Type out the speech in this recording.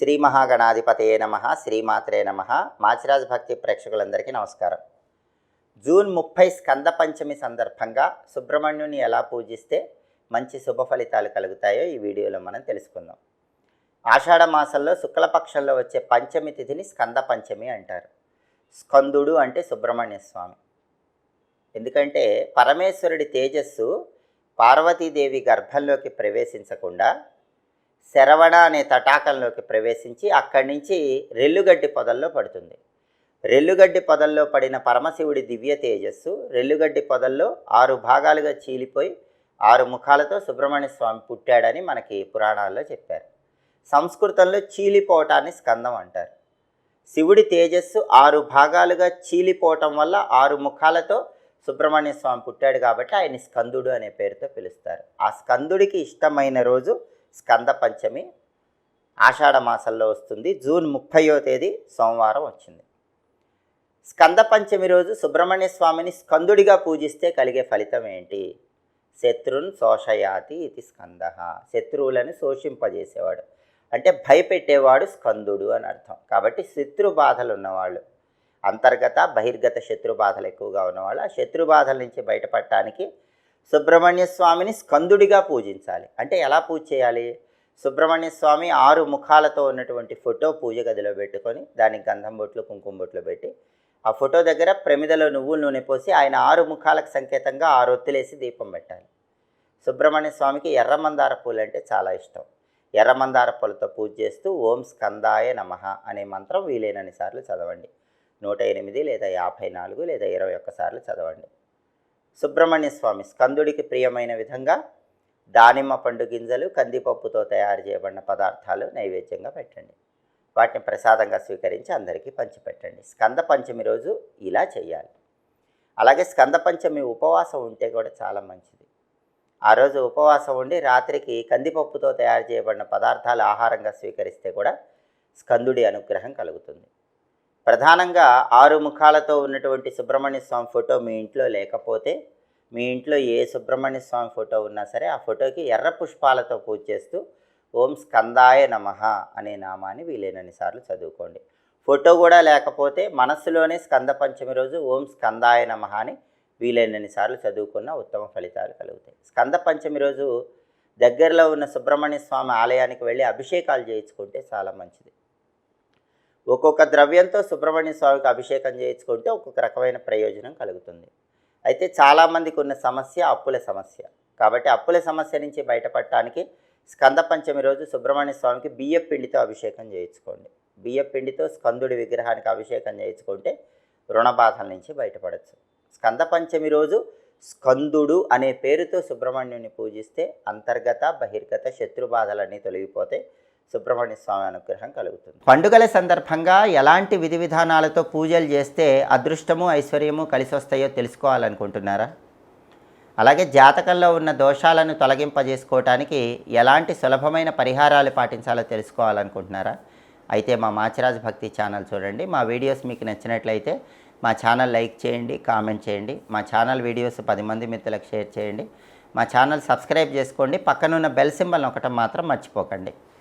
శ్రీ మహాగణాధిపతయే నమ శ్రీమాత్రే నమ. మాచిరాజ్ భక్తి ప్రేక్షకులందరికీ నమస్కారం. జూన్ ముప్పై స్కంద పంచమి సందర్భంగా సుబ్రహ్మణ్యుని ఎలా పూజిస్తే మంచి శుభ ఫలితాలు కలుగుతాయో ఈ వీడియోలో మనం తెలుసుకుందాం. ఆషాఢ మాసంలో శుక్లపక్షంలో వచ్చే పంచమి తిథిని స్కంద పంచమి అంటారు. స్కందుడు అంటే సుబ్రహ్మణ్య స్వామి. ఎందుకంటే పరమేశ్వరుడి తేజస్సు పార్వతీదేవి గర్భంలోకి ప్రవేశించకుండా శరవణ అనే తటాకంలోకి ప్రవేశించి అక్కడి నుంచి రెల్లుగడ్డి పొదల్లో పడుతుంది. రెల్లుగడ్డి పొదల్లో పడిన పరమశివుడి దివ్య తేజస్సు రెల్లుగడ్డి పొదల్లో ఆరు భాగాలుగా చీలిపోయి ఆరు ముఖాలతో సుబ్రహ్మణ్య స్వామి పుట్టాడని మనకి పురాణాల్లో చెప్పారు. సంస్కృతంలో చీలిపోవటాన్ని స్కందం అంటారు. శివుడి తేజస్సు ఆరు భాగాలుగా చీలిపోవటం వల్ల ఆరు ముఖాలతో సుబ్రహ్మణ్య స్వామి పుట్టాడు కాబట్టి ఆయన స్కందుడు అనే పేరుతో పిలుస్తారు. ఆ స్కందుడికి ఇష్టమైన రోజు స్కంద పంచమి ఆషాఢ మాసంలో వస్తుంది. జూన్ ముప్పయో తేదీ సోమవారం వచ్చింది. స్కంద పంచమి రోజు సుబ్రహ్మణ్య స్వామిని స్కందుడిగా పూజిస్తే కలిగే ఫలితం ఏంటి? శత్రున్ శోషయాతి ఇది స్కంద. శత్రువులను శోషింపజేసేవాడు. అంటే భయపెట్టేవాడు స్కందుడు అని అర్థం. కాబట్టి శత్రు బాధలు ఉన్నవాళ్ళు అంతర్గత బహిర్గత శత్రు బాధలు ఎక్కువగా ఉన్నవాళ్ళు ఆ శత్రు బాధల నుంచి బయటపడటానికి సుబ్రహ్మణ్య స్వామిని స్కందుడిగా పూజించాలి. అంటే ఎలా పూజ చేయాలి? సుబ్రహ్మణ్య స్వామి ఆరు ముఖాలతో ఉన్నటువంటి ఫోటో పూజ గదిలో పెట్టుకొని దానికి గంధం బొట్లు కుంకుమ బొట్లు పెట్టి ఆ ఫోటో దగ్గర ప్రమిదలో నువ్వులు నూనె పోసి ఆయన ఆరు ముఖాలకు సంకేతంగా ఆరు ఒత్తులేసి దీపం పెట్టాలి. సుబ్రహ్మణ్య స్వామికి ఎర్రమందార పూలు అంటే చాలా ఇష్టం. ఎర్రమందార పూలతో పూజ చేస్తూ ఓం స్కందాయ నమః అనే మంత్రం వీలైనన్ని సార్లు చదవండి. నూట ఎనిమిది లేదా యాభై నాలుగు లేదా ఇరవై ఒక్కసార్లు చదవండి. సుబ్రహ్మణ్య స్వామి స్కందుడికి ప్రియమైన విధంగా దానిమ్మ పండు గింజలు కందిపప్పుతో తయారు చేయబడిన పదార్థాలు నైవేద్యంగా పెట్టండి. వాటిని ప్రసాదంగా స్వీకరించి అందరికీ పంచిపెట్టండి. స్కంద పంచమి రోజు ఇలా చేయాలి. అలాగే స్కంద పంచమి ఉపవాసం ఉంటే కూడా చాలా మంచిది. ఆ రోజు ఉపవాసం ఉండి రాత్రికి కందిపప్పుతో తయారు చేయబడిన పదార్థాలు ఆహారంగా స్వీకరిస్తే కూడా స్కందుడి అనుగ్రహం కలుగుతుంది. ప్రధానంగా ఆరు ముఖాలతో ఉన్నటువంటి సుబ్రహ్మణ్య స్వామి ఫోటో మీ ఇంట్లో లేకపోతే మీ ఇంట్లో ఏ సుబ్రహ్మణ్య స్వామి ఫోటో ఉన్నా సరే ఆ ఫోటోకి ఎర్ర పుష్పాలతో పూజ చేస్తూ ఓం స్కందాయ నమః అనే నామాన్ని వీలైనన్ని సార్లు చదువుకోండి. ఫోటో కూడా లేకపోతే మనస్సులోనే స్కంద పంచమి రోజు ఓం స్కందాయ నమ అని వీలైనన్ని సార్లు చదువుకున్న ఉత్తమ ఫలితాలు కలుగుతాయి. స్కంద పంచమి రోజు దగ్గరలో ఉన్న సుబ్రహ్మణ్య స్వామి ఆలయానికి వెళ్ళి అభిషేకాలు చేయించుకుంటే చాలా మంచిది. ఒక్కొక్క ద్రవ్యంతో సుబ్రహ్మణ్య స్వామికి అభిషేకం చేయించుకుంటే ఒక్కొక్క రకమైన ప్రయోజనం కలుగుతుంది. అయితే చాలామందికి ఉన్న సమస్య అప్పుల సమస్య. కాబట్టి అప్పుల సమస్య నుంచి బయటపడటానికి స్కంద పంచమి రోజు సుబ్రహ్మణ్య స్వామికి బియ్య పిండితో అభిషేకం చేయించుకోండి. బియ్య పిండితో స్కందుడి విగ్రహానికి అభిషేకం చేయించుకుంటే రుణ బాధల నుంచి బయటపడచ్చు. స్కంద పంచమి రోజు స్కందుడు అనే పేరుతో సుబ్రహ్మణ్యుని పూజిస్తే అంతర్గత బహిర్గత శత్రుబాధలన్నీ తొలగిపోతాయి సుబ్రహ్మణ్య స్వామి అనుగ్రహం కలుగుతుంది. పండుగల సందర్భంగా ఎలాంటి విధి విధానాలతో పూజలు చేస్తే అదృష్టము ఐశ్వర్యము కలిసి వస్తాయో తెలుసుకోవాలనుకుంటున్నారా? అలాగే జాతకంలో ఉన్న దోషాలను తొలగింపజేసుకోవటానికి ఎలాంటి సులభమైన పరిహారాలు పాటించాలో తెలుసుకోవాలనుకుంటున్నారా? అయితే మా మాచిరాజ్ భక్తి ఛానల్ చూడండి. మా వీడియోస్ మీకు నచ్చినట్లయితే మా ఛానల్ లైక్ చేయండి కామెంట్ చేయండి. మా ఛానల్ వీడియోస్ పది మంది మిత్రులకు షేర్ చేయండి. మా ఛానల్ సబ్స్క్రైబ్ చేసుకోండి. పక్కనున్న బెల్ సింబల్ ఒకటం మాత్రం మర్చిపోకండి.